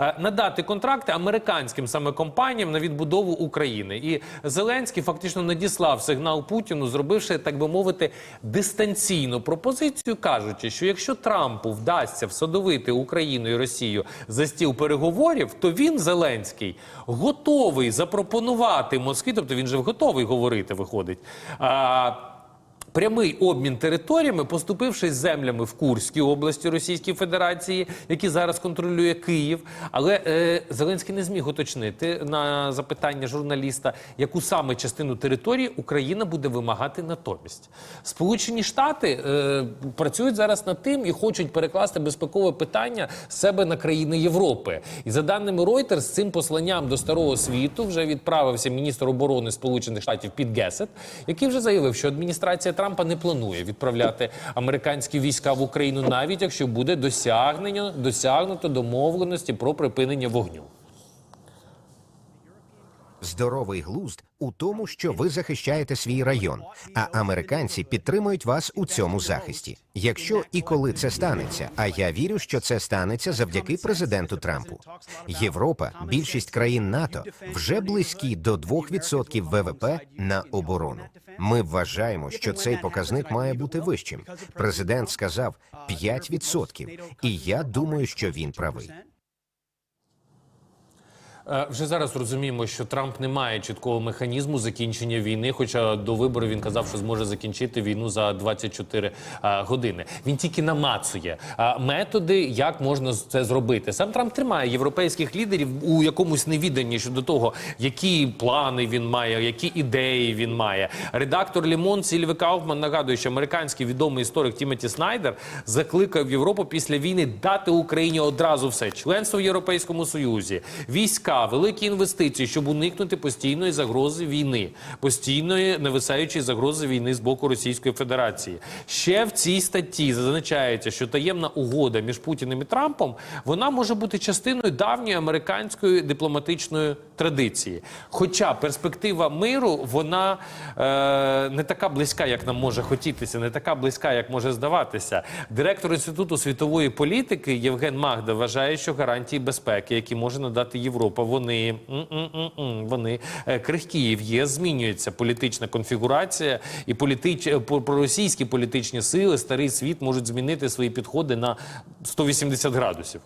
Е, надати контракти американським саме компаніям на відбудову України. І Зеленський фактично надіслав сигнал Путіну, зробивши, так би мовити, дистанційну пропозицію, кажучи, що якщо Трампу вдасться всадовити Україну і Росію за стіл переговорів, то він Зеленський готовий запропонувати Москві, тобто він же готовий говорити, виходить. Прямий обмін територіями, поступившись землями в Курській області Російської Федерації, які зараз контролює Київ. Але е, Зеленський не зміг уточнити на запитання журналіста, яку саме частину території Україна буде вимагати натомість. Сполучені Штати е, працюють зараз над тим і хочуть перекласти безпекове питання з себе на країни Європи. І за даними Reuters, з цим посланням до старого світу вже відправився міністр оборони Сполучених Штатів Піт Гесет, який вже заявив, що адміністрація Трампа не планує відправляти американські війська в Україну, навіть якщо буде досягнення досягнуто домовленості про припинення вогню. Здоровий глузд у тому, що ви захищаєте свій район, а американці підтримують вас у цьому захисті. Якщо і коли це станеться, а я вірю, що це станеться завдяки президенту Трампу. Європа, більшість країн НАТО вже близькі до 2% ВВП на оборону. Ми вважаємо, що цей показник має бути вищим. Президент сказав 5%, і я думаю, що він правий. Е, Вже зараз розуміємо, що Трамп не має чіткого механізму закінчення війни. Хоча до виборів він казав, що зможе закінчити війну за 24 е, години. Він тільки намацує е, методи, як можна це зробити. Сам Трамп тримає європейських лідерів у якомусь невіданні щодо того, які плани він має, які ідеї він має. Редактор Лімон Сільві Кауфман нагадує, що американський відомий історик Тімоті Снайдер закликав Європу після війни дати Україні одразу все членство в Європейському Союзі, війська, великі інвестиції, щоб уникнути постійної загрози війни, постійної нависаючої загрози війни з боку Російської Федерації. Ще в цій статті зазначається, що таємна угода між Путіним і Трампом вона може бути частиною давньої американської дипломатичної традиції. Хоча перспектива миру вона е, не така близька, як нам може хотітися, не така близька, як може здаватися. Директор інституту світової політики Євген Магда вважає, що гарантії безпеки, які може надати Європа, вони, м-м-м-м, вони е, крихкі. В ЄС змінюється політична конфігурація, і політич, е, проросійські політичні сили, старий світ можуть змінити свої підходи на 180 градусів.